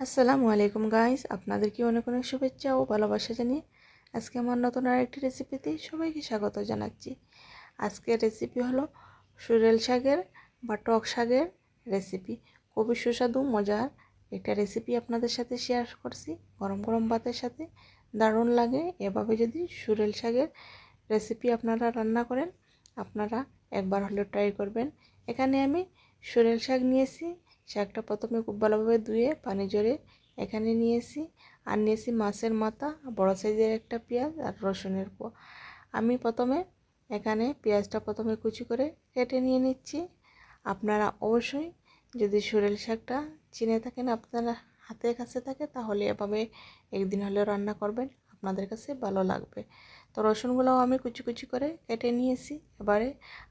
আসসালামু আলাইকুম গাইস, আপনাদেরকে অনেক অনেক শুভেচ্ছা ও ভালোবাসা জানিয়ে আজকে আমার নতুন আরেকটি রেসিপিতে সবাইকে স্বাগত জানাচ্ছি। আজকের রেসিপি হলো সুরেল শাকের বা টক শাকের রেসিপি খুবই সুস্বাদু, মজার একটা রেসিপি আপনাদের সাথে শেয়ার করছি। গরম গরম ভাতের সাথে দারুণ লাগে। এভাবে যদি সুরেল শাকের রেসিপি আপনারা রান্না করেন, আপনারা একবার হলেও ট্রাই করবেন। এখানে আমি সুরেল শাক নিয়েছি শাকটা প্রথমে খুব ভালোভাবে ধুয়ে পানি জড়ে এখানে নিয়েছি। আর নিয়েছি মাছের মাথা, বড় সাইজের একটা পেঁয়াজ আর রসুনের পো আমি প্রথমে এখানে পেঁয়াজটা প্রথমে কুচি করে কেটে নিয়ে নিচ্ছি। আপনারা অবশ্যই যদি সুরেল শাকটা চিনে থাকেন, আপনারা হাতের কাছে থাকে, তাহলে এভাবে একদিন হলেও রান্না করবেন, আপনাদের কাছে ভালো লাগবে। তো রসুনগুলোও আমি কুচি কুচি করে কেটে নিয়েছি। এবারে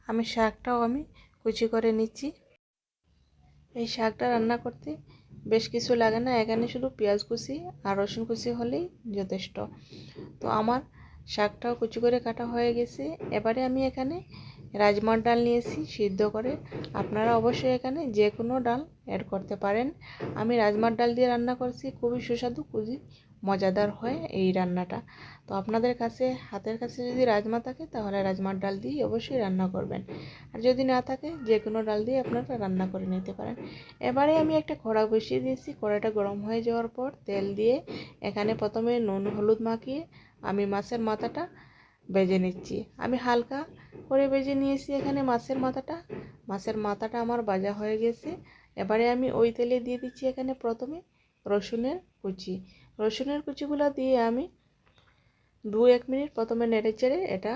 আমি শাকটাও আমি কুচি করে নিচ্ছি। এই শাকটা রান্না করতে বেশ কিছু লাগে না। এখানে শুধু পেঁয়াজ কুচি আর রসুন কুচি হলেই যথেষ্ট। তো আমার শাকটাও কুচি করে কাটা হয়ে গেছে। এবারে আমি এখানে রাজমার ডাল নিয়েছি সিদ্ধ করে। আপনারা অবশ্যই এখানে যে কোনো ডাল অ্যাড করতে পারেন। আমি রাজমার ডাল দিয়ে রান্না করছি। খুবই সুস্বাদু, খুবই মজাদার হয় এই রান্নাটা। তো আপনাদের কাছে, হাতের কাছে যদি রাজমা থাকে, তাহলে রাজমার ডাল দিয়ে অবশ্যই রান্না করবেন। আর যদি না থাকে যে কোনো ডাল দিয়ে আপনারা রান্না করে নিতে পারেন। এবারে আমি একটা কড়া বসিয়ে দিয়েছি। কড়াটা গরম হয়ে যাওয়ার পর তেল দিয়ে এখানে প্রথমে নুন, হলুদ মাখিয়ে আমি মাছের মাথাটা বেজে নিচ্ছি। আমি হালকা করে বেজে নিয়েছি এখানে মাছের মাথাটা। মাছের মাথাটা আমার বাজা হয়ে গেছে। এবারে আমি ওই তেলে দিয়ে দিচ্ছি এখানে প্রথমে রসুনের কুচি। রসুনের কুচিগুলো দিয়ে আমি দু এক মিনিট প্রথমে নেড়ে চেড়ে এটা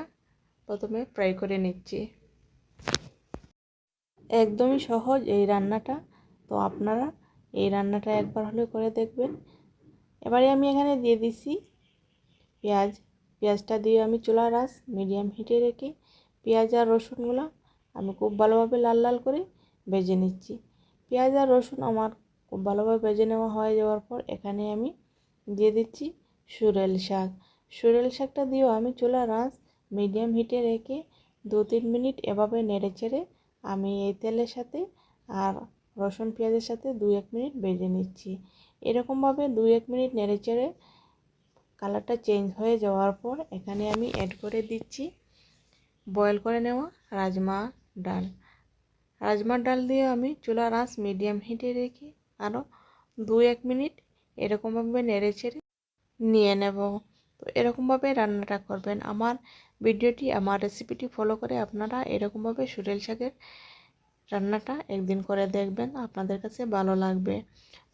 প্রথমে ফ্রাই করে নিচ্ছি। একদমই সহজ এই রান্নাটা। তো আপনারা এই রান্নাটা একবার হলে করে দেখবেন। এবারে আমি এখানে দিয়ে দিছি পেঁয়াজ। পেঁয়াজটা দিয়ে আমি চুলা রাস মিডিয়াম হিটে রেখে পেঁয়াজ আর রসুনগুলো আমি খুব ভালোভাবে লাল লাল করে ভেজে নিচ্ছি। পেঁয়াজ আর রসুন আমার খুব ভালোভাবে ভেজে নেওয়া হয়ে যাওয়ার পর এখানে আমি দিয়ে দিচ্ছি সুরেল শাক। সুরেল শাকটা দিয়েও আমি চুলা রাস মিডিয়াম হিটে রেখে দু তিন মিনিট এভাবে নেড়ে চেড়ে আমি এই তেলের সাথে আর রসুন পেঁয়াজের সাথে দু এক মিনিট ভেজে নিচ্ছি। এরকমভাবে দু এক মিনিট নেড়ে চেড়ে কালারটা চেঞ্জ হয়ে যাওয়ার পর এখানে আমি অ্যাড করে দিচ্ছি বয়েল করে নেওয়া রাজমা ডাল। রাজমার ডাল দিয়ে আমি চুলার আঁচ মিডিয়াম হিটে রেখে আরও দু এক মিনিট এরকমভাবে নেড়ে ছেড়ে নিয়ে নেব। তো এরকমভাবে রান্নাটা করবেন। আমার ভিডিওটি, আমার রেসিপিটি ফলো করে আপনারা এরকমভাবে সুরেল শাকের রান্নাটা একদিন করে দেখবেন। আপনাদের কাছে ভালো লাগবে।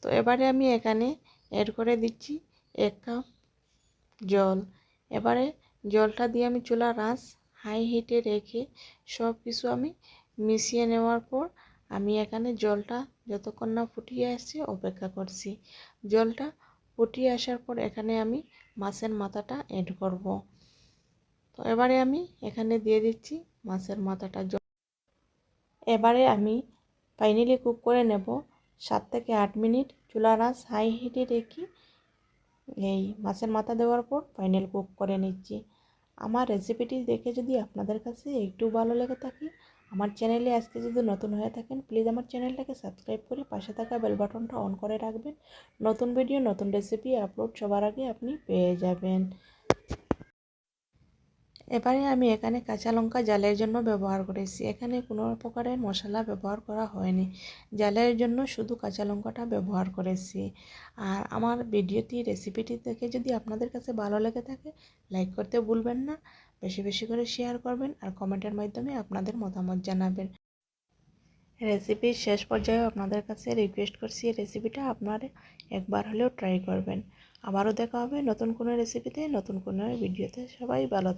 তো এবারে আমি এখানে এড করে দিচ্ছি এক কাপ জল। এবারে জলটা দিয়ে আমি চুলা আঁচ হাই হিটে রেখে সব কিছু আমি মিশিয়ে নেওয়ার পর আমি এখানে জলটা যতক্ষণ না ফুটিয়ে আসছে অপেক্ষা করছি। জলটা ফুটিয়ে আসার পর এখানে আমি মাছের মাথাটা এড করব। তো এবারে আমি এখানে দিয়ে দিচ্ছি মাছের মাথাটা জল এবারে আমি ফাইনালি কুক করে নেব সাত থেকে আট মিনিট। চুলার আঁচ হাই হিটে রেখে এই মাছের মাথা দেওয়ার পর ফাইনাল কুক করে নিচ্ছি। আমার রেসিপিটি দেখে যদি আপনাদের কাছে একটু ভালো লেগে থাকে আমার চ্যানেলে আজকে যদি নতুন হয়ে থাকেন প্লিজ আমার চ্যানেলটাকে সাবস্ক্রাইব করে পাশে থাকা বেল বাটনটা অন করে রাখবেন। নতুন ভিডিও নতুন রেসিপি আপলোড সবার আগে আপনি পেয়ে যাবেন। এবারে আমি এখানে কাঁচা লঙ্কা জালের জন্য ব্যবহার করেছি। এখানে কোনো প্রকারের মশলা ব্যবহার করা হয়নি। জালের জন্য শুধু কাঁচা লঙ্কাটা ব্যবহার করেছি। আর আমার ভিডিওটি, রেসিপিটি দেখে যদি আপনাদের কাছে ভালো লেগে থাকে, লাইক করতে ভুলবেন না। বেশি বেশি করে শেয়ার করবেন আর কমেন্টের মাধ্যমে আপনাদের মতামত জানাবেন। রেসিপির শেষ পর্যায়ে আপনাদের কাছে রিকোয়েস্ট করছি রেসিপিটা আপনারা একবার হলেও ট্রাই করবেন। আবারও দেখা হবে নতুন কোনো রেসিপিতে নতুন কোনো ভিডিওতে সবাই ভালো